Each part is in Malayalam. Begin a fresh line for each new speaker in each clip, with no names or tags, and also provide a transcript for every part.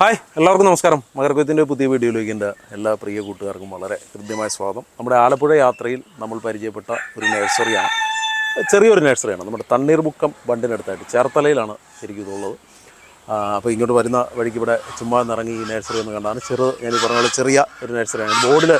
ഹായ് എല്ലാവർക്കും നമസ്കാരം. മകരക്കൊയ്ത്തിന്റെ പുതിയ വീഡിയോയിലേക്ക് എന്റെ എല്ലാ പ്രിയ കൂട്ടുകാർക്കും വളരെ ഹൃദ്യമായ സ്വാഗതം. നമ്മുടെ ആലപ്പുഴ യാത്രയിൽ നമ്മൾ പരിചയപ്പെട്ട ഒരു നഴ്സറിയാണ്. ചെറിയൊരു നഴ്സറിയാണ്. നമ്മുടെ തണ്ണീർമുക്കം ബണ്ടിനടുത്തായിട്ട് ചേർത്തലയിലാണ് ശരിക്കും ഇതുള്ളത് അപ്പോൾ ഇങ്ങോട്ട് വരുന്ന വഴിക്ക് ഇവിടെ ചുമ്മാ നിറങ്ങി ഈ നഴ്സറി ഒന്ന് കണ്ടാണ്. ചെറു ഞാൻ ഈ പറഞ്ഞ പോലെ ചെറിയ ഒരു നഴ്സറിയാണ്. ബോർഡിൽ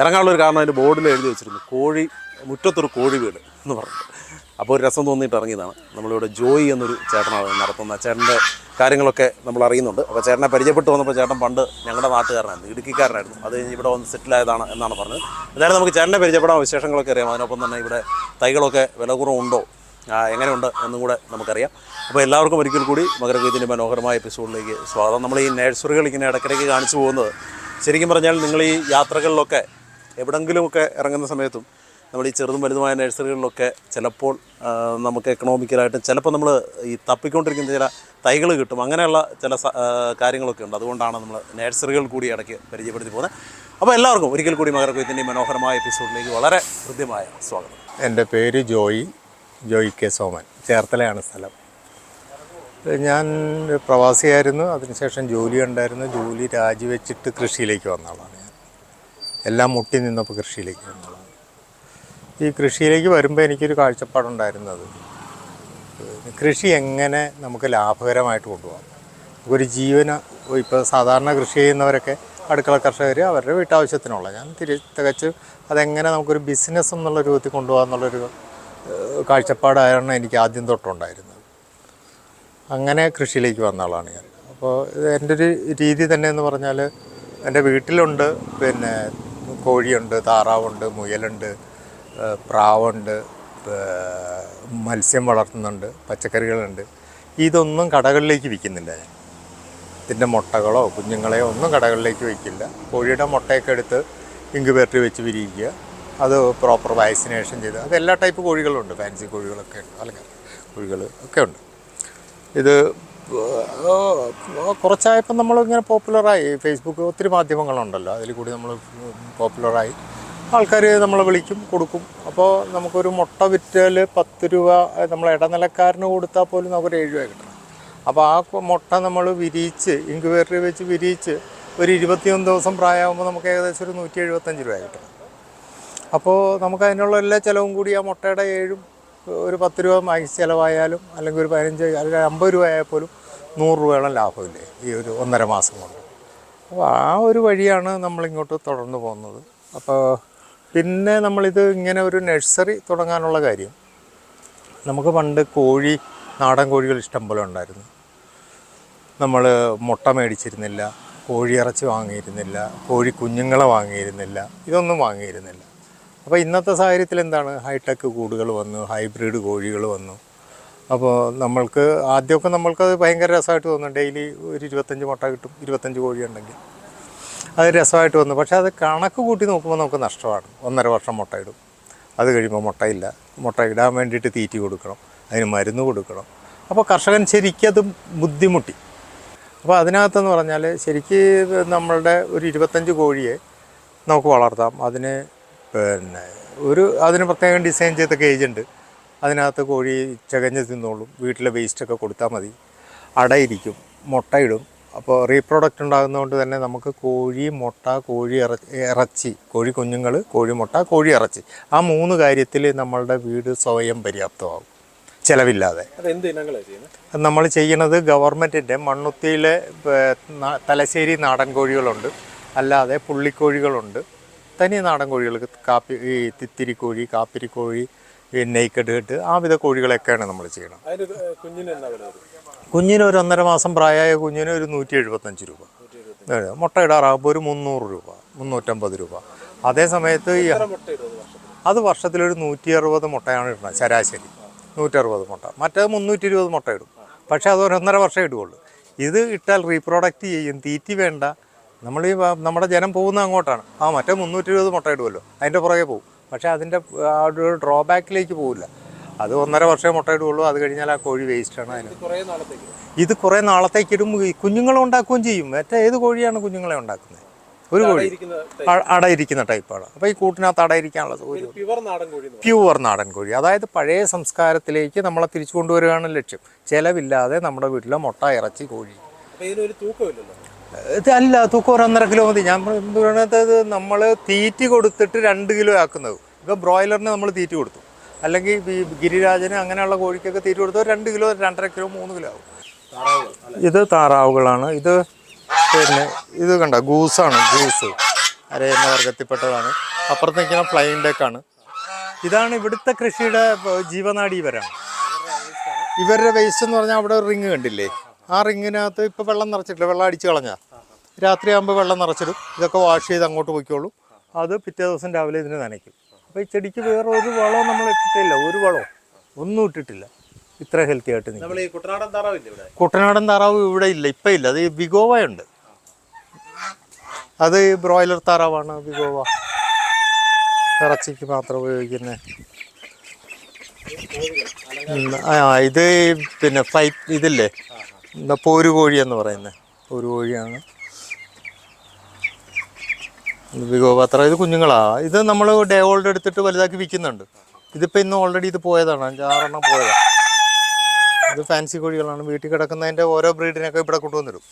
ഇറങ്ങാനുള്ളൊരു കാരണം അതിന്റെ ബോർഡിൽ എഴുതി വെച്ചിരുന്നു. കോഴി മുറ്റത്തൊരു കോഴി വീട് എന്ന് പറഞ്ഞിട്ട്. അപ്പോൾ ഒരു രസം തോന്നിയിട്ട് ഇറങ്ങിയതാണ്. നമ്മളിവിടെ ജോയി എന്നൊരു ചേട്ടനാണ് നടത്തുന്ന ചേട്ടന്റെ കാര്യങ്ങളൊക്കെ നമ്മൾ അറിയുന്നുണ്ട്. അപ്പോൾ ചേട്ടനെ പരിചയപ്പെട്ട് വന്നപ്പോൾ ചേട്ടൻ പണ്ട് ഞങ്ങളുടെ നാട്ടുകാരനായിരുന്നു ഇടുക്കിക്കാരനായിരുന്നു. അത് കഴിഞ്ഞ് ഇവിടെ വന്ന് സെറ്റിലായതാണ് എന്നാണ് പറഞ്ഞത്. എന്തായാലും നമുക്ക് ചേട്ടനെ പരിചയപ്പെടാൻ വിശേഷങ്ങളൊക്കെ അറിയാം. അതിനൊപ്പം തന്നെ ഇവിടെ തൈകളൊക്കെ വില കുറവുണ്ടോ? എങ്ങനെയുണ്ട് എന്നും കൂടെ നമുക്കറിയാം. അപ്പോൾ എല്ലാവർക്കും ഒരിക്കൽ കൂടി മകരഗീതിന്റെ മനോഹരമായ എപ്പിസോഡിലേക്ക് സ്വാഗതം. നമ്മൾ ഈ നഴ്സറികൾ ഇങ്ങനെ ഇടയ്ക്കിടയ്ക്ക് കാണിച്ചു പോകുന്നത് ശരിക്കും പറഞ്ഞാൽ നിങ്ങൾ ഈ യാത്രകളിലൊക്കെ എവിടെങ്കിലുമൊക്കെ ഇറങ്ങുന്ന സമയത്തും നമ്മൾ ഈ ചെറുതും വലുതുമായ നഴ്സറികളിലൊക്കെ ചിലപ്പോൾ നമുക്ക് എക്കണോമിക്കലായിട്ടും ചിലപ്പോൾ നമ്മൾ ഈ തപ്പിക്കൊണ്ടിരിക്കുന്ന ചില തൈകൾ കിട്ടും. അങ്ങനെയുള്ള ചില കാര്യങ്ങളൊക്കെ ഉണ്ട്. അതുകൊണ്ടാണ് നമ്മൾ നഴ്സറികൾ കൂടി ഇടയ്ക്ക് പരിചയപ്പെടുത്തി പോകുന്നത്. അപ്പോൾ എല്ലാവർക്കും ഒരിക്കൽ കൂടി മകരക്കൊയ്ത്തിന്റെ മനോഹരമായ എപ്പിസോഡിലേക്ക് വളരെ ഹൃദ്യമായ സ്വാഗതം.
എന്റെ പേര് ജോയി ജോയി കെ സോമൻ. ചേർത്തലയാണ് സ്ഥലം. ഞാൻ പ്രവാസിയായിരുന്നു. അതിനുശേഷം ജോലി ഉണ്ടായിരുന്നു. ജോലി രാജിവെച്ചിട്ട് കൃഷിയിലേക്ക് വന്ന ആളാണ് ഞാൻ. എല്ലാം മുട്ടി നിന്നപ്പോൾ കൃഷിയിലേക്ക് വന്ന. ഈ കൃഷിയിലേക്ക് വരുമ്പോൾ എനിക്കൊരു കാഴ്ചപ്പാടുണ്ടായിരുന്നത്. കൃഷി എങ്ങനെ നമുക്ക് ലാഭകരമായിട്ട് കൊണ്ടുപോകാം? ഒരു ജീവന ഇപ്പോൾ സാധാരണ കൃഷി ചെയ്യുന്നവരൊക്കെ അടുക്കള കർഷകർ അവരുടെ വീട്ടാവശ്യത്തിനുള്ള ഞാൻ തിരി തികച്ച് അതെങ്ങനെ നമുക്കൊരു ബിസിനസ് എന്നുള്ള രൂപത്തിൽ കൊണ്ടുപോകാം എന്നുള്ളൊരു കാഴ്ചപ്പാടായിരുന്നു എനിക്ക് ആദ്യം തൊട്ടുണ്ടായിരുന്നത്. അങ്ങനെ കൃഷിയിലേക്ക് വന്ന ആളാണ് ഞാൻ. അപ്പോൾ എന്റെ ഒരു രീതി തന്നെ എന്ന് പറഞ്ഞാൽ എന്റെ വീട്ടിലുണ്ട് പിന്നെ കോഴിയുണ്ട് താറാവുണ്ട് മുയലുണ്ട് പ്രാവുണ്ട് മത്സ്യം വളർത്തുന്നുണ്ട് പച്ചക്കറികളുണ്ട്. ഇതൊന്നും കടകളിലേക്ക് വിൽക്കുന്നില്ല ഞാൻ. ഇതിന്റെ മുട്ടകളോ കുഞ്ഞുങ്ങളെയോ ഒന്നും കടകളിലേക്ക് വയ്ക്കില്ല കോഴിയുടെ മുട്ടയൊക്കെ എടുത്ത് ഇൻക്യുബേറ്ററിൽ വെച്ച് വിരിയിക്കുക. അത് പ്രോപ്പർ വാക്സിനേഷൻ ചെയ്ത് അത് എല്ലാ ടൈപ്പ് കോഴികളുണ്ട്. ഫാൻസി കോഴികളൊക്കെ ഉണ്ട് അല്ലെങ്കിൽ കോഴികൾ ഒക്കെ ഉണ്ട്. ഇത് കുറച്ചായപ്പോൾ നമ്മളിങ്ങനെ പോപ്പുലറായി. ഫേസ്ബുക്ക് ഒത്തിരി മാധ്യമങ്ങളുണ്ടല്ലോ. അതിൽ കൂടി നമ്മൾ പോപ്പുലറായി. ആൾക്കാർ നമ്മളെ വിളിക്കും കൊടുക്കും. അപ്പോൾ നമുക്കൊരു മുട്ട വിറ്റാൽ പത്ത് രൂപ നമ്മൾ ഇടനിലക്കാരന് കൊടുത്താൽ പോലും നമുക്കൊരു ഏഴ് രൂപ കിട്ടണം. അപ്പോൾ ആ മുട്ട നമ്മൾ വിരിയിച്ച് ഇൻക്യുബേറ്ററിൽ വെച്ച് വിരിയിച്ച് ഒരു ഇരുപത്തിയൊന്ന് ദിവസം പ്രായമാകുമ്പോൾ നമുക്ക് ഏകദേശം ഒരു നൂറ്റി എഴുപത്തഞ്ച് രൂപ കിട്ടണം. അപ്പോൾ നമുക്ക് അതിനുള്ള എല്ലാ ചിലവും കൂടി ആ മുട്ടയുടെ ഏഴും ഒരു പത്ത് രൂപ മാക്സ് ചിലവായാലും അല്ലെങ്കിൽ ഒരു പതിനഞ്ച് അല്ലെങ്കിൽ അമ്പത് രൂപ ആയാൽ പോലും നൂറ് രൂപയോളം ലാഭമില്ലേ ഈ ഒരു ഒന്നര മാസം കൊണ്ട്. അപ്പോൾ ആ ഒരു വഴിയാണ് നമ്മളിങ്ങോട്ട് തുടർന്ന് പോകുന്നത്. അപ്പോൾ പിന്നെ നമ്മളിത് ഇങ്ങനെ ഒരു നഴ്സറി തുടങ്ങാനുള്ള കാര്യം. നമുക്ക് പണ്ട് കോഴി നാടൻ കോഴികൾ ഇഷ്ടം പോലെ ഉണ്ടായിരുന്നു. നമ്മൾ മുട്ട മേടിച്ചിരുന്നില്ല കോഴിയിറച്ചി വാങ്ങിയിരുന്നില്ല കോഴി കുഞ്ഞുങ്ങളെ വാങ്ങിയിരുന്നില്ല ഇതൊന്നും വാങ്ങിയിരുന്നില്ല. അപ്പോൾ ഇന്നത്തെ സാഹചര്യത്തിൽ എന്താണ്? ഹൈടെക് കൂടുകൾ വന്നു ഹൈബ്രിഡ് കോഴികൾ വന്നു. അപ്പോൾ നമ്മൾക്ക് ആദ്യമൊക്കെ നമ്മൾക്കത് ഭയങ്കര രസമായിട്ട് തോന്നും ഡെയിലി ഒരു ഇരുപത്തഞ്ച് മുട്ട കിട്ടും ഇരുപത്തഞ്ച് കോഴി ഉണ്ടെങ്കിൽ. അത് രസമായിട്ട് വന്നു. പക്ഷേ അത് കണക്ക് കൂട്ടി നോക്കുമ്പോൾ നമുക്ക് നഷ്ടമാണ്. ഒന്നര വർഷം മുട്ട ഇടും അത് കഴിയുമ്പോൾ മുട്ടയില്ല. മുട്ട ഇടാൻ വേണ്ടിയിട്ട് തീറ്റി കൊടുക്കണം. അതിന് മരുന്ന് കൊടുക്കണം. അപ്പോൾ കർഷകൻ ശരിക്കത് ബുദ്ധിമുട്ടി. അപ്പോൾ അതിനകത്തെന്ന് പറഞ്ഞാൽ ശരിക്ക് നമ്മളുടെ ഒരു ഇരുപത്തഞ്ച് കോഴിയെ നമുക്ക് വളർത്താം. അതിന് പിന്നെ ഒരു അതിന് പ്രത്യേകം ഡിസൈൻ ചെയ്ത കേജ് ഉണ്ട്. അതിനകത്ത് കോഴി ചകഞ്ഞ് തിന്നോളും. വീട്ടിലെ വേസ്റ്റൊക്കെ കൊടുത്താൽ മതി. അടയിരിക്കും. മുട്ടയിടും. അപ്പോൾ റീപ്രൊഡക്റ്റ് ഉണ്ടാകുന്നതുകൊണ്ട് തന്നെ നമുക്ക് കോഴി മുട്ട കോഴി ഇറ- ഇറച്ചി കോഴി കുഞ്ഞുങ്ങൾ കോഴി മുട്ട കോഴി ഇറച്ചി. ആ മൂന്ന് കാര്യത്തിൽ നമ്മളുടെ വീട് സ്വയം പര്യാപ്തമാകും. ചിലവില്ലാതെ. നമ്മൾ ചെയ്യണത് ഗവൺമെന്റിന്റെ മണ്ണുത്തിയിലെ തലശ്ശേരി നാടൻ കോഴികളുണ്ട്. അല്ലാതെ പുള്ളിക്കോഴികളുണ്ട്. തനി നാടൻ കോഴികൾ കാപ്പി ഈ തിത്തിരിക്കോഴി കാപ്പിരിക്കോഴി കോഴി നെയ്ക്കഡ് കെട്ട് ആ വിധ കോഴികളൊക്കെയാണ് നമ്മൾ ചെയ്യണം
കുഞ്ഞിന്
കുഞ്ഞിന് ഒരു ഒന്നര മാസം പ്രായമായ കുഞ്ഞിന് ഒരു നൂറ്റി എഴുപത്തഞ്ച് രൂപ മുട്ട ഇടാറാകുമ്പോൾ ഒരു മുന്നൂറ് രൂപ മുന്നൂറ്റമ്പത് രൂപ. അതേ സമയത്ത് ഈ അത് വർഷത്തിലൊരു നൂറ്റി അറുപത് മുട്ടയാണ് ഇടുന്നത് ശരാശരി. നൂറ്ററുപത് മുട്ട. മറ്റേത് മുന്നൂറ്റി ഇരുപത് മുട്ട ഇടും. പക്ഷേ അത് ഒരൊന്നര വർഷം ഇടുകയുള്ളൂ. ഇത് ഇട്ടാൽ റീപ്രൊഡക്റ്റ് ചെയ്യും തീറ്റി വേണ്ട. നമ്മൾ ഈ നമ്മുടെ ജനം പോകുന്ന അങ്ങോട്ടാണ്. ആ മറ്റേ മുന്നൂറ്റി ഇരുപത് മുട്ട ഇടുമല്ലോ അതിന്റെ പുറകെ പോകും. പക്ഷേ അതിന്റെ ആ ഒരു ഡ്രോബാക്കിലേക്ക് പോകില്ല അത് ഒന്നര വർഷമേ മുട്ട ഇടുകയുള്ളൂ അത് കഴിഞ്ഞാൽ ആ കോഴി വേസ്റ്റാണ് അതിന്. ഇത് കുറേ നാളത്തേക്ക് ഇടും. കുഞ്ഞുങ്ങളെ ഉണ്ടാക്കുകയും ചെയ്യും. മറ്റേ ഏത് കോഴിയാണ് കുഞ്ഞുങ്ങളെ ഉണ്ടാക്കുന്നത്? ഒരു കോഴി. അടയിരിക്കുന്ന ടൈപ്പാണ് അപ്പോൾ ഈ കൂട്ടിനകത്ത് അടയിരിക്കാനുള്ള സൗകര്യം.
പ്യുവർ നാടൻ കോഴി
അതായത് പഴയ സംസ്കാരത്തിലേക്ക് നമ്മളെ തിരിച്ചു കൊണ്ടുവരികയാണ് ലക്ഷ്യം. ചിലവില്ലാതെ നമ്മുടെ വീട്ടിലെ മുട്ട ഇറച്ചി കോഴി. ഇത് അല്ല തൂക്കം ഒരു ഒന്നര കിലോ മതി. ഞാൻ പറയുന്നത് നമ്മൾ തീറ്റി കൊടുത്തിട്ട് രണ്ട് കിലോ ആക്കുന്നത്. ഇപ്പോൾ ബ്രോയിലറിന് നമ്മൾ തീറ്റി കൊടുത്തു. അല്ലെങ്കിൽ ഈ ഗിരിരാജന് അങ്ങനെയുള്ള കോഴിക്കൊക്കെ തീറ്റ കൊടുത്തോ രണ്ട് കിലോ രണ്ടര കിലോ മൂന്ന് കിലോ ആവും. ഇത് താറാവുകളാണ്. ഇത് പിന്നെ ഇത് കണ്ട? ഗൂസാണ് ഗൂസ്. അരയുന്ന വർഗത്തിൽപ്പെട്ടതാണ്. അപ്പുറത്ത് നിൽക്കുന്ന ഫ്ലൈൻ ഡെക്കാണ്. ഇതാണ് ഇവിടുത്തെ കൃഷിയുടെ ജീവനാടി ഇവരാണ്. ഇവരുടെ വേസ്റ്റ് എന്ന് പറഞ്ഞാൽ അവിടെ ഒരു റിങ് കണ്ടില്ലേ? ആ റിങ്ങിനകത്ത് ഇപ്പോൾ വെള്ളം നിറച്ചിട്ടില്ല. വെള്ളം അടിച്ച് കളഞ്ഞാൽ രാത്രിയാകുമ്പോൾ വെള്ളം നിറച്ചിടും. ഇതൊക്കെ വാഷ് ചെയ്ത് അങ്ങോട്ട് പോയിക്കോളും. അത് പിറ്റേ ദിവസം രാവിലെ ഇതിന് നനയ്ക്കും. അപ്പോൾ ഈ ചെടിക്ക് വേറെ ഒരു വളവും നമ്മൾ ഇട്ടിട്ടില്ല. ഒരു വളവും. ഒന്നും ഇട്ടിട്ടില്ല. ഇത്ര ഹെൽത്തി ആയിട്ട് നിൽക്കും
കുട്ടനാടൻ താറാവ് ഇവിടെ?
കുട്ടനാടൻ താറാവ് ഇവിടെ ഇല്ല. ഇപ്പം ഇല്ല. അത് വിഗോവ ഉണ്ട്. അത് ബ്രോയിലർ താറാവാണ് വിഗോവ. ഇറച്ചിക്ക് മാത്രം ഉപയോഗിക്കുന്നത് ആ ഇത് പിന്നെ ഫൈറ്റ് ഇതില്ലേ? എന്താ പോരു കോഴി എന്ന് പറയുന്നത് പോരു ഇത് വിഗോപാത്ര ഇത് കുഞ്ഞുങ്ങളാ. ഇത് നമ്മൾ ഡേ ഓൾഡ് എടുത്തിട്ട് വലുതാക്കി വിൽക്കുന്നുണ്ട്. ഇതിപ്പോൾ ഇന്ന് ഓൾറെഡി ഇത് പോയതാണ്. അഞ്ചാറെണ്ണം പോയതാണ് ഇത് ഫാൻസി കോഴികളാണ്. വീട്ടിൽ കിടക്കുന്നതിന്റെ ഓരോ ബ്രീഡിനൊക്കെ ഇവിടെ കൊണ്ടുവന്നിടും.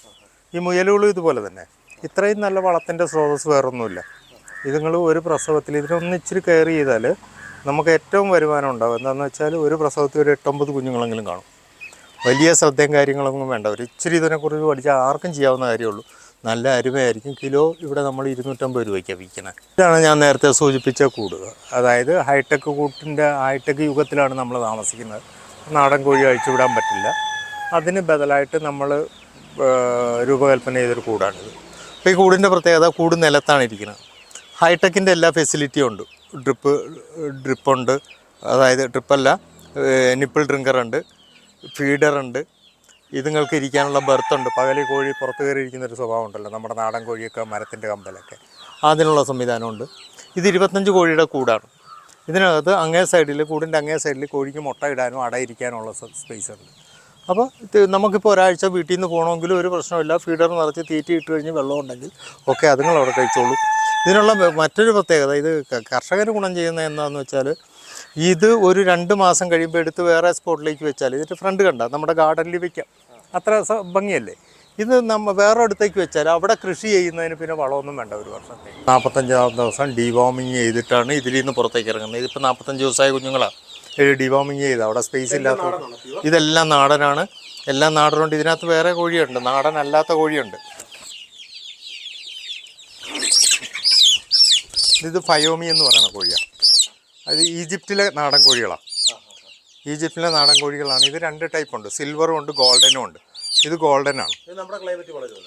ഈ മുയലുകളും ഇതുപോലെ തന്നെ. ഇത്രയും നല്ല വളത്തിന്റെ സ്രോതസ് വേറൊന്നുമില്ല. ഇതുങ്ങൾ ഒരു പ്രസവത്തിൽ ഇതിനൊന്ന് ഇച്ചിരി കെയർ ചെയ്താൽ നമുക്ക് ഏറ്റവും വരുമാനം ഉണ്ടാവും. എന്താണെന്ന് വെച്ചാൽ ഒരു പ്രസവത്തിൽ ഒരു എട്ടൊമ്പത് കുഞ്ഞുങ്ങളെങ്കിലും കാണും. വലിയ ശ്രദ്ധയും കാര്യങ്ങളൊന്നും വേണ്ട. ഒരു ഇച്ചിരി ഇതിനെക്കുറിച്ച് പഠിച്ചാൽ ആർക്കും ചെയ്യാവുന്ന കാര്യമുള്ളൂ നല്ല അരുമയായിരിക്കും കിലോ ഇവിടെ നമ്മൾ ഇരുന്നൂറ്റമ്പത് രൂപയ്ക്കാണ് വിൽക്കുന്നത് ഇതാണ് ഞാൻ നേരത്തെ സൂചിപ്പിച്ച കൂട് അതായത് ഹൈടെക് കൂട്ടിന്റെ ഹൈടെക് യുഗത്തിലാണ് നമ്മൾ താമസിക്കുന്നത്. നാടൻ കോഴി അഴിച്ചുവിടാൻ പറ്റില്ല. അതിന് ബദലായിട്ട് നമ്മൾ രൂപകൽപ്പന ചെയ്തൊരു കൂടാണിത്. അപ്പോൾ ഈ കൂടിന്റെ പ്രത്യേകത കൂട് നിലത്താണ് ഇരിക്കുന്നത്. ഹൈടെക്കിന്റെ എല്ലാ ഫെസിലിറ്റിയും ഉണ്ട്. ഡ്രിപ്പ് ഡ്രിപ്പുണ്ട്. അതായത് ഡ്രിപ്പല്ല നിപ്പിൾ ഡ്രിങ്കറുണ്ട് ഫീഡറുണ്ട് ഇതുങ്ങൾക്ക് ഇരിക്കാനുള്ള ബർത്തുണ്ട്. പകലി കോഴി പുറത്ത് കയറി ഇരിക്കുന്ന ഒരു സ്വഭാവം ഉണ്ടല്ലോ നമ്മുടെ നാടൻ കോഴിയൊക്കെ മരത്തിന്റെ കമ്പലൊക്കെ. അതിനുള്ള സംവിധാനമുണ്ട്. ഇത് ഇരുപത്തഞ്ച് കോഴിയുടെ കൂടാണ്. ഇതിനകത്ത് അങ്ങേ സൈഡിൽ കൂടിന്റെ അങ്ങേ സൈഡിൽ കോഴിക്ക് മുട്ട ഇടാനും അട ഇരിക്കാനുള്ള സ്പേസ് ഉണ്ട് അപ്പോൾ നമുക്കിപ്പോൾ ഒരാഴ്ച വീട്ടിൽ നിന്ന് പോകണമെങ്കിലും ഒരു പ്രശ്നമില്ല ഫീഡർ നിറച്ച് തീറ്റി ഇട്ട് കഴിഞ്ഞ് വെള്ളം ഉണ്ടെങ്കിൽ ഓക്കെ അതുങ്ങൾ അവിടെ കഴിച്ചോളൂ. ഇതിനുള്ള മറ്റൊരു പ്രത്യേകത ഇത് കർഷകർ ഗുണം ചെയ്യുന്ന എന്താണെന്ന് വെച്ചാൽ ഇത് ഒരു രണ്ട് മാസം കഴിയുമ്പോൾ എടുത്ത് വേറെ സ്പോട്ടിലേക്ക് വെച്ചാൽ ഇതിന്റെ ഫ്രണ്ട് കണ്ട നമ്മുടെ ഗാർഡനിൽ വെക്കാം. അത്ര ഭംഗിയല്ലേ? ഇത് നമ്മ വേറെ അടുത്തേക്ക് വെച്ചാൽ അവിടെ കൃഷി ചെയ്യുന്നതിന് പിന്നെ വളമൊന്നും വേണ്ട ഒരു വർഷത്തേക്ക്. നാൽപ്പത്തഞ്ചാം ദിവസം ഡിവോമിങ് ചെയ്തിട്ടാണ് ഇതിൽ നിന്ന് പുറത്തേക്ക് ഇറങ്ങുന്നത്. ഇതിപ്പോൾ നാൽപ്പത്തഞ്ച് ദിവസമായ കുഞ്ഞുങ്ങളാണ് ഡിവോമിങ് ചെയ്ത് അവിടെ സ്പേസ് ഇല്ലാത്ത ഇതെല്ലാം നാടനാണ്. എല്ലാം നാടനുണ്ട് ഇതിനകത്ത് വേറെ കോഴിയുണ്ട്. നാടൻ അല്ലാത്ത കോഴിയുണ്ട്. ഇത് ഫയോമി എന്ന് പറയുന്ന കോഴിയാണ് അത് ഈജിപ്തിലെ നാടൻ കോഴികളാണ്. ഈജിപ്തിലെ നാടൻ കോഴികളാണ്. ഇത് രണ്ട് ടൈപ്പ് ഉണ്ട്. സിൽവറും ഉണ്ട് ഗോൾഡനും ഉണ്ട്. ഇത് ഗോൾഡൻ ആണ്.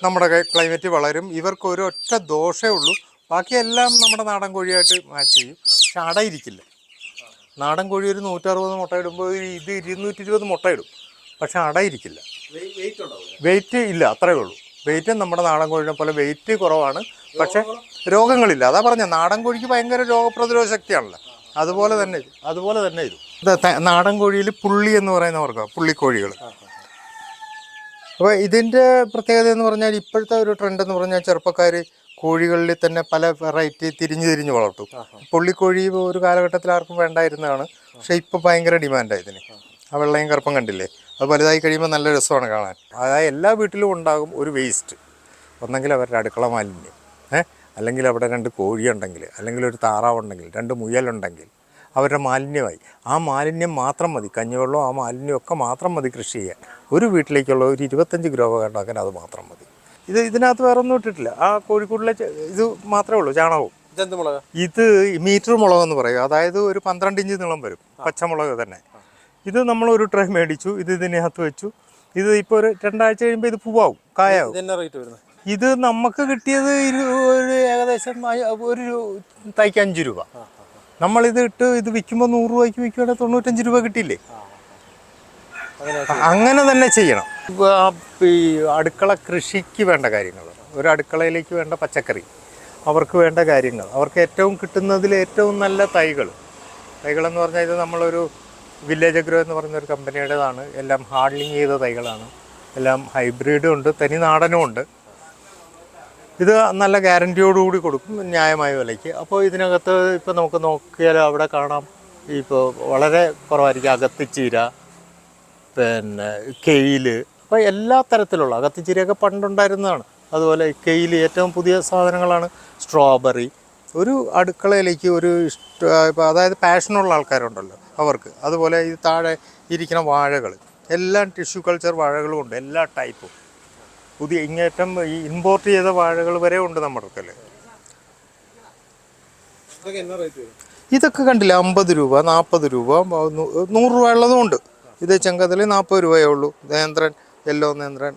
നമ്മുടെ ക്ലൈമറ്റ് വളരെ
ഇവർക്ക് ഒരു ഒറ്റ ദോഷമേ ഉള്ളൂ. ബാക്കിയെല്ലാം നമ്മുടെ നാടൻ കോഴിയായിട്ട് മാച്ച് ചെയ്യും. പക്ഷെ അടയിരിക്കില്ല നാടൻ കോഴി ഒരു നൂറ്ററുപത് മുട്ട ഇടുമ്പോൾ ഇത് ഇരുന്നൂറ്റി ഇരുപത് മുട്ട ഇടും. പക്ഷെ അടയിരിക്കില്ല
വെയിറ്റ്
ഇല്ല അത്രേ ഉള്ളൂ. വെയിറ്റ് നമ്മുടെ നാടൻ കോഴിനെ പോലെ വെയിറ്റ് കുറവാണ്. പക്ഷെ രോഗങ്ങളില്ല. അതാ പറഞ്ഞ നാടൻ കോഴിക്ക് ഭയങ്കര രോഗപ്രതിരോധ ശക്തിയാണല്ലോ. അതുപോലെ തന്നെ അതുപോലെ തന്നെ ഇത്. നാടൻ കോഴിയിൽ പുള്ളി എന്ന് പറയുന്ന വർഗം പുള്ളിക്കോഴികൾ. അപ്പോൾ ഇതിന്റെ പ്രത്യേകത എന്ന് പറഞ്ഞാൽ ഇപ്പോഴത്തെ ഒരു ട്രെൻഡ് എന്ന് പറഞ്ഞാൽ ചെറുപ്പക്കാർ കോഴികളിൽ തന്നെ പല വെറൈറ്റി തിരിഞ്ഞു തിരിഞ്ഞ് വളർത്തും. പുള്ളിക്കോഴി ഒരു കാലഘട്ടത്തിൽ ആർക്കും വേണ്ടായിരുന്നതാണ്. പക്ഷേ ഇപ്പോൾ ഭയങ്കര ഡിമാൻഡാണ് ഇതിന്. ആ വെള്ളയും കറുപ്പം കണ്ടില്ലേ? അത് വലുതായി കഴിയുമ്പോൾ നല്ല രസമാണ് കാണാൻ. അതായത് എല്ലാ വീട്ടിലും ഉണ്ടാകും ഒരു വേസ്റ്റ് ഒന്നെങ്കിൽ അവരുടെ അടുക്കള മാലിന്യം. ഏഹ് അല്ലെങ്കിൽ അവിടെ രണ്ട് കോഴിയുണ്ടെങ്കിൽ അല്ലെങ്കിൽ ഒരു താറാവുണ്ടെങ്കിൽ രണ്ട് മുയലുണ്ടെങ്കിൽ അവരുടെ മാലിന്യമായി. ആ മാലിന്യം മാത്രം മതി. കഞ്ഞിവെള്ളം ആ മാലിന്യമൊക്കെ മാത്രം മതി കൃഷി ചെയ്യാൻ. ഒരു വീട്ടിലേക്കുള്ള ഒരു ഇരുപത്തഞ്ച് ഗ്രോ കണ്ടാക്കാൻ അത് മാത്രം മതി. ഇത് ഇതിനകത്ത് വേറെ ഒന്നും ഇട്ടിട്ടില്ല. ആ കോഴിക്കോടിലെ ഇത് മാത്രമേ ഉള്ളൂ ചാണകവും.
മുളക്?
ഇത് മീറ്റർ മുളക് എന്ന് പറയും. അതായത് ഒരു പന്ത്രണ്ട് ഇഞ്ച് നീളം വരും പച്ചമുളക് തന്നെ. ഇത് നമ്മൾ ഒരു ട്രേ മേടിച്ചു ഇത് ഇതിനകത്ത് വെച്ചു. ഇത് ഇപ്പോൾ ഒരു രണ്ടാഴ്ച കഴിയുമ്പോൾ ഇത് പൂവാകും കായാവും.
റേറ്റ് വരുന്നത്?
ഇത് നമുക്ക് കിട്ടിയത് ഒരു ഏകദേശം ഒരു തൈക്ക് അഞ്ച് രൂപ. നമ്മളിത് ഇട്ട് ഇത് വിൽക്കുമ്പോൾ നൂറ് രൂപയ്ക്ക് വിൽക്കുകയാണെങ്കിൽ തൊണ്ണൂറ്റഞ്ച് രൂപ കിട്ടിയില്ലേ?
അങ്ങനെ
അങ്ങനെ തന്നെ ചെയ്യണം. ഈ അടുക്കള കൃഷിക്ക് വേണ്ട കാര്യങ്ങൾ. ഒരു അടുക്കളയിലേക്ക് വേണ്ട പച്ചക്കറി. അവർക്ക് വേണ്ട കാര്യങ്ങൾ. അവർക്ക് ഏറ്റവും കിട്ടുന്നതിൽ ഏറ്റവും നല്ല തൈകൾ. തൈകളെന്ന് പറഞ്ഞാൽ ഇത് നമ്മളൊരു വില്ലേജ് അഗ്രോ എന്ന് പറയുന്ന ഒരു കമ്പനിയുടേതാണ്. എല്ലാം ഹാർഡ്ലിങ് ചെയ്ത തൈകളാണ്. എല്ലാം ഹൈബ്രിഡും ഉണ്ട് തനി നാടനും ഉണ്ട്. ഇത് നല്ല ഗ്യാരന്റിയോടുകൂടി കൊടുക്കും ന്യായമായ വിലയ്ക്ക്. അപ്പോൾ ഇതിനകത്ത് ഇപ്പോൾ നമുക്ക് നോക്കിയാൽ അവിടെ കാണാം. ഇപ്പോൾ വളരെ കുറവായിരിക്കും അകത്തിച്ചീര പിന്നെ കെയിൽ. അപ്പോൾ എല്ലാ തരത്തിലുള്ള അകത്തിച്ചീരയൊക്കെ പണ്ടുണ്ടായിരുന്നതാണ്. അതുപോലെ കെയിൽ ഏറ്റവും പുതിയ സാധനങ്ങളാണ് സ്ട്രോബെറി. ഒരു അടുക്കളയിലേക്ക് ഒരു ഇഷ്ട ഇപ്പോൾ അതായത് പാഷനുള്ള ആൾക്കാരുണ്ടല്ലോ അവർക്ക്. അതുപോലെ ഈ താഴെ ഇരിക്കുന്ന വാഴകൾ. എല്ലാം ടിഷ്യൂ കൾച്ചർ വാഴകളും ഉണ്ട് എല്ലാ ടൈപ്പും. പുതിയ ഇങ്ങേറ്റം ഈ ഇമ്പോർട്ട് ചെയ്ത വാഴകൾ വരെ ഉണ്ട് നമ്മുടെ അടുക്കൽ. ഇതൊക്കെ കണ്ടില്ല അമ്പത് രൂപ നാൽപ്പത് രൂപ നൂറ് രൂപ ഉള്ളതും ഉണ്ട്. ഇത് ചെങ്കതിൽ നാൽപ്പത് രൂപയേ ഉള്ളൂ. നേന്ത്രൻ യെല്ലോ നേന്ത്രൻ.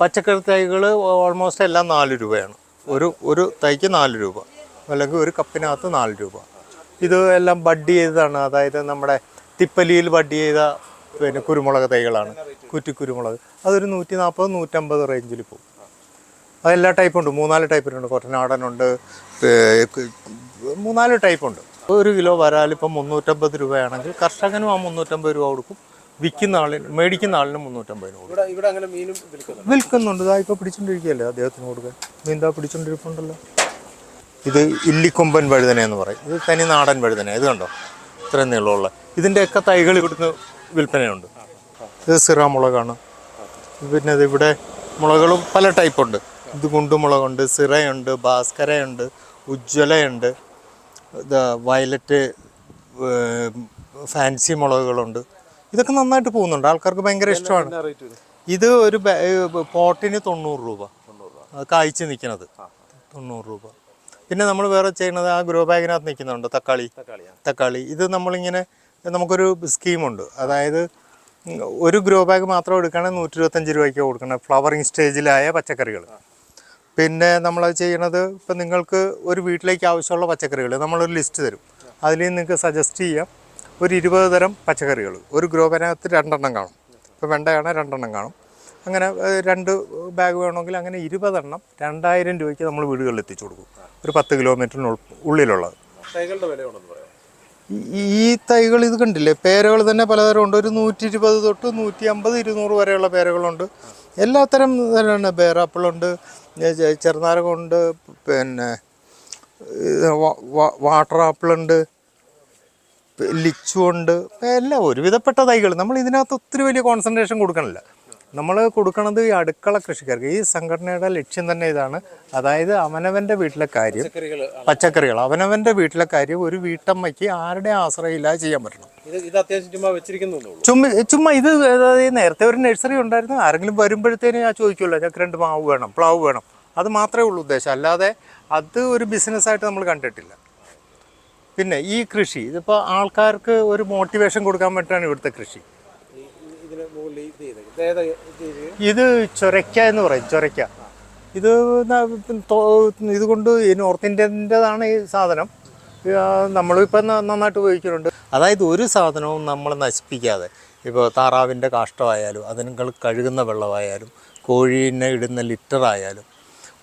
പച്ചക്കറി തൈകൾ ഓൾമോസ്റ്റ് എല്ലാം നാല് രൂപയാണ്. ഒരു ഒരു തൈക്ക് നാല് രൂപ. അല്ലെങ്കിൽ ഒരു കപ്പിനകത്ത് നാല് രൂപ. ഇത് എല്ലാം ബഡ് ചെയ്തതാണ്. അതായത് നമ്മുടെ തിപ്പലിയിൽ ബഡ് ചെയ്ത പിന്നെ കുരുമുളക് തൈകളാണ്. കുറ്റി കുരുമുളക്. അതൊരു നൂറ്റി നാൽപ്പത് നൂറ്റമ്പത് റേഞ്ചിൽ പോകും അതെല്ലാ ടൈപ്പും ഉണ്ട്. മൂന്നാൽ ടൈപ്പിലുണ്ട് കൊറ്റനാടനുണ്ട് മൂന്നാൽ ടൈപ്പുണ്ട് ഒരു കിലോ വരാലിപ്പം ഇപ്പം മുന്നൂറ്റമ്പത് രൂപയാണെങ്കിൽ കർഷകനും ആ മുന്നൂറ്റമ്പത് രൂപ കൊടുക്കും. വിൽക്കുന്ന ആളിന് മേടിക്കുന്ന ആളിന്
മുന്നൂറ്റമ്പത് രൂപ
വിൽക്കുന്നുണ്ട്? ഇതാ ഇപ്പോൾ പിടിച്ചോണ്ടിരിക്കുകയല്ലേ അദ്ദേഹത്തിന് കൊടുക്കാൻ? നീന്താ പിടിച്ചോണ്ടിരിപ്പുണ്ടല്ലോ? ഇത് ഇല്ലിക്കൊമ്പൻ വഴുതന എന്ന് പറയും. ഇത് തനി നാടൻ വഴുതന ഇത് കണ്ടോ? ഇത്രയും നീളമുള്ള. ഇതിന്റെയൊക്കെ തൈകൾ ഇവിടുന്ന് വിൽപ്പനയുണ്ട്. ഇത് സിറ മുളകാണ് പിന്നെ ഇവിടെ മുളകളും പല ടൈപ്പുണ്ട്. ഇത് ഗുണ്ടുമുളകുണ്ട് സിറയുണ്ട് ഭാസ്കരയുണ്ട് ഉജ്ജ്വലയുണ്ട്. Violet fancy മുളകുകളുണ്ട്. ഇതൊക്കെ നന്നായിട്ട് പോകുന്നുണ്ട്. ആൾക്കാർക്ക് ഭയങ്കര ഇഷ്ടമാണ്. ഇത് ഒരു പോട്ടിന് തൊണ്ണൂറ് രൂപ. കായ്ച്ച് നിൽക്കുന്നത് തൊണ്ണൂറ് രൂപ. പിന്നെ നമ്മൾ വേറെ ചെയ്യുന്നത് ആ ഗ്രോ ബാഗിനകത്ത് നിൽക്കുന്നുണ്ട്. തക്കാളി. തക്കാളി. ഇത് നമ്മളിങ്ങനെ നമുക്കൊരു സ്കീമുണ്ട്. അതായത് ഒരു ഗ്രോ ബാഗ് മാത്രം എടുക്കുകയാണെങ്കിൽ നൂറ്റി ഇരുപത്തഞ്ച് രൂപയ്ക്ക് കൊടുക്കണം ഫ്ലവറിങ് സ്റ്റേജിലായ പച്ചക്കറികൾ. പിന്നെ നമ്മളത് ചെയ്യണത് ഇപ്പം നിങ്ങൾക്ക് ഒരു വീട്ടിലേക്ക് ആവശ്യമുള്ള പച്ചക്കറികൾ നമ്മളൊരു ലിസ്റ്റ് തരും. അതിൽ നിങ്ങൾക്ക് സജസ്റ്റ് ചെയ്യാം. ഒരു ഇരുപത് തരം പച്ചക്കറികൾ. ഒരു ഗ്രോ ബാഗിനകത്ത് രണ്ടെണ്ണം കാണും. ഇപ്പോൾ വെണ്ടയാണ് രണ്ടെണ്ണം കാണും. അങ്ങനെ രണ്ട് ബാഗ് വേണമെങ്കിൽ അങ്ങനെ ഇരുപതെണ്ണം രണ്ടായിരം രൂപയ്ക്ക് നമ്മൾ വീടുകളിൽ എത്തിച്ചു കൊടുക്കും. ഒരു പത്ത് കിലോമീറ്ററിന് ഉള്ളിലുള്ളത്.
വില
ഈ- തൈകൾ ഇത് കണ്ടില്ലേ? പേരകൾ തന്നെ പലതരം ഉണ്ട് ഒരു നൂറ്റി ഇരുപത് തൊട്ട് നൂറ്റി അമ്പത് ഇരുന്നൂറ് വരെയുള്ള പേരകളുണ്ട്. എല്ലാത്തരം തരമാണ് പേരാപ്പിളുണ്ട്. ചെറുനാരകമുണ്ട്. പിന്നെ വാട്ടർ ആപ്പിളുണ്ട്. ലിച്ചു ഉണ്ട് എല്ലാം ഒരുവിധപ്പെട്ട തൈകൾ. നമ്മൾ ഇതിനകത്ത് ഒത്തിരി വലിയ കോൺസെൻട്രേഷൻ കൊടുക്കണില്ല. നമ്മൾ കൊടുക്കുന്നത് ഈ അടുക്കള കൃഷിക്കാർക്ക്. ഈ സംഘടനയുടെ ലക്ഷ്യം തന്നെ ഇതാണ്. അതായത് അവനവന്റെ വീട്ടിലെ കാര്യം
പച്ചക്കറികൾ
അവനവന്റെ അവനവന്റെ വീട്ടിലെ കാര്യം ഒരു വീട്ടമ്മയ്ക്ക് ആരുടെ ആശ്രയമില്ലാതെ ചെയ്യാൻ പറ്റണം.
ചുമ്മാ
ചുമ്മാ ഇത് നേരത്തെ ഒരു നഴ്സറി ഉണ്ടായിരുന്നു. ആരെങ്കിലും വരുമ്പോഴത്തേനും ഞാൻ ചോദിക്കുമല്ലോ ഞങ്ങൾക്ക് രണ്ട് മാവ് വേണം പ്ലാവ് വേണം. അത് മാത്രമേ ഉള്ളൂ ഉദ്ദേശം. അല്ലാതെ അത് ഒരു ബിസിനസ്സായിട്ട് നമ്മൾ കണ്ടിട്ടില്ല. പിന്നെ ഈ കൃഷി ഇതിപ്പോൾ ആൾക്കാർക്ക് ഒരു മോട്ടിവേഷൻ കൊടുക്കാൻ വേണ്ടിയിട്ടാണ് ഇവിടുത്തെ കൃഷി.
ഇതിന് മുകളിൽ ഇത് ചെയ്തേക്കുന്നത്. ഇത്?
ചൊരയ്ക്ക എന്ന് പറയും ചൊരയ്ക്ക. ഇത് ഇതുകൊണ്ട് ഈ നോർത്ത് ഇന്ത്യന്റെതാണ് ഈ സാധനം. നമ്മളിപ്പോൾ നന്നായിട്ട് ഉപയോഗിക്കുന്നുണ്ട്. അതായത് ഒരു സാധനവും നമ്മൾ നശിപ്പിക്കാതെ ഇപ്പോൾ താറാവിന്റെ കാഷ്ടമായാലും അതിനുകൾ കഴുകുന്ന വെള്ളമായാലും കോഴീനെ ഇടുന്ന ലിറ്റർ ആയാലും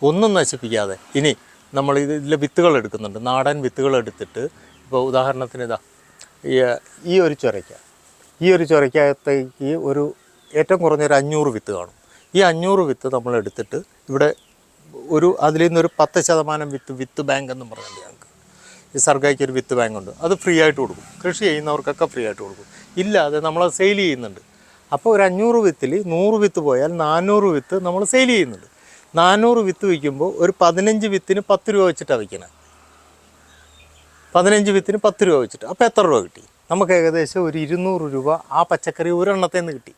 ഒന്നും നശിപ്പിക്കാതെ. ഇനി നമ്മൾ ഇത് ഇതിലെ വിത്തുകൾ എടുക്കുന്നുണ്ട്. നാടൻ വിത്തുകൾ എടുത്തിട്ട് ഇപ്പോൾ ഉദാഹരണത്തിന് ഇതാ ഈ ഈ ഒരു ചൊരയ്ക്ക. ഈ ഒരു ചൊരയ്ക്കകത്തേക്ക് ഒരു ഏറ്റവും കുറഞ്ഞൊരു അഞ്ഞൂറ് വിത്ത് കാണും. ഈ അഞ്ഞൂറ് വിത്ത് നമ്മൾ എടുത്തിട്ട് ഇവിടെ ഒരു അതിൽ നിന്നൊരു പത്ത് ശതമാനം വിത്ത് വിത്ത് ബാങ്ക് എന്ന് പറഞ്ഞിട്ടുണ്ട് ഞങ്ങൾക്ക്. ഈ സർഗായിക്ക് ഒരു വിത്ത് ബാങ്ക് ഉണ്ട്. അത് ഫ്രീ ആയിട്ട് കൊടുക്കും. കൃഷി ചെയ്യുന്നവർക്കൊക്കെ ഫ്രീ ആയിട്ട് കൊടുക്കും. ഇല്ലാതെ നമ്മൾ സെയിൽ ചെയ്യുന്നുണ്ട്. അപ്പോൾ ഒരു അഞ്ഞൂറ് വിത്തിൽ നൂറ് വിത്ത് പോയാൽ നാനൂറ് വിത്ത് നമ്മൾ സെയിൽ ചെയ്യുന്നുണ്ട്. നാനൂറ് വിത്ത് വിൽക്കുമ്പോൾ ഒരു പതിനഞ്ച് വിത്തിന് പത്ത് രൂപ വെച്ചിട്ടാണ് വയ്ക്കണേ പതിനഞ്ച് വിത്തിന് പത്ത് രൂപ വെച്ചിട്ട്. അപ്പോൾ എത്ര രൂപ കിട്ടി? നമുക്ക് ഏകദേശം ഒരു ഇരുന്നൂറ് രൂപ ആ പച്ചക്കറി ഒരെണ്ണത്തിൽ നിന്ന് കിട്ടി.